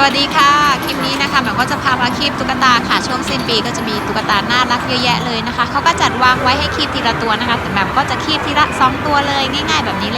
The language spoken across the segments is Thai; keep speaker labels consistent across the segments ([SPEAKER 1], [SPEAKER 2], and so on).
[SPEAKER 1] สวัสดีค่ะ คลิปนี้นะคะแบบก็จะพามาคลิปตุ๊กตาค่ะ ช่วงสิ้นปีก็จะมีตุ๊กตาน่ารักเยอะแยะเลยนะคะ เขาก็จัดวางไว้ให้คีบทีละตัวนะคะ แต่แบบก็จะคีบทีละ 2 ตัวเลยง่าย ๆ แบบนี้เลย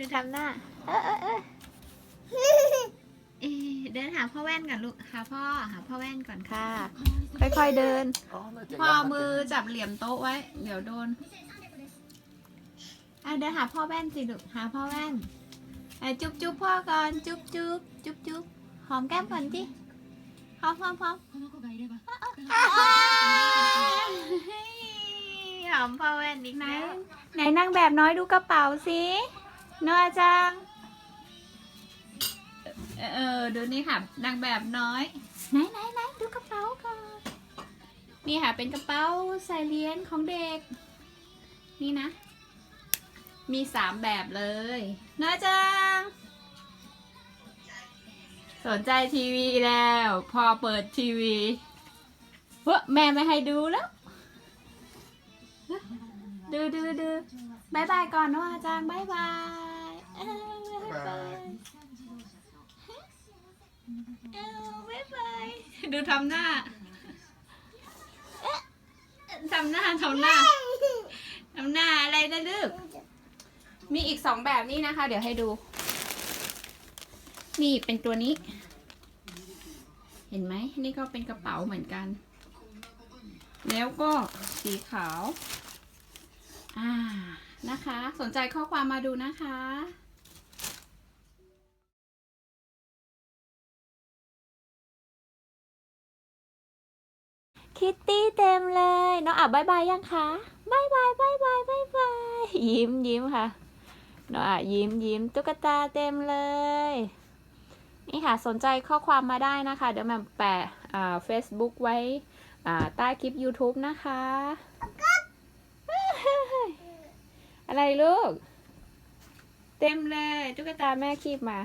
[SPEAKER 1] ดูทำหน้าเดินหาพ่อแว่นก่อนลูก หาพ่อ หาพ่อแว่นก่อนค่ะ ค่อยๆเดิน พ่อมือจับเหลี่ยมโต๊ะไว้ เดี๋ยวโดนเดินหาพ่อแว่นสิลูก หาพ่อแว่นจุ๊บจุ๊บพ่อก่อน จุ๊บจุ๊บจุ๊บจุ๊บหอมแก้มก่อนจิหอมหอมหอมหอมพ่อแว่นอีกนะ ไหนนั่งแบบน้อยดูกระเป๋าสิ น้อจังเออเออ ดูนี่ค่ะ นางแบบน้อย ไหนไหนไหนดูกระเป๋าก่อน นี่ค่ะ เป็นกระเป๋าใส่เหรียญของเด็ก นี่นะ มีสามแบบเลยนะจัง สนใจทีวีแล้ว พอเปิดทีวีเฮ้ยแม่ไม่ให้ดูแล้ว ดูดูดูบายบายก่อนนะอาจารย์บายบาย เอ้าบายบายดูทำหน้าทำหน้าทำหน้าทำหน้าอะไรนะลูกมีอีกสองแบบนี้นะคะ เดี๋ยวให้ดูนี่เป็นตัวนี้ เห็นไหมนี่ก็เป็นกระเป๋าเหมือนกัน แล้วก็สีขาว อ่านะคะ สนใจข้อความมาดูนะคะ คิตตี้เต็มเลย น้องอะบายบายยังคะบายบายบายบายบายบายยิ้มยิ้มค่ะ น้องอะยิ้มยิ้มตุ๊กตาเต็มเลย นี่ค่ะสนใจข้อความมาได้นะคะ เดี๋ยวแม่แปะอ่า Facebook ไว้ใต้คลิป YouTube นะคะ อะไรลูก เต็มเลยตุ๊กตาแม่คีบมา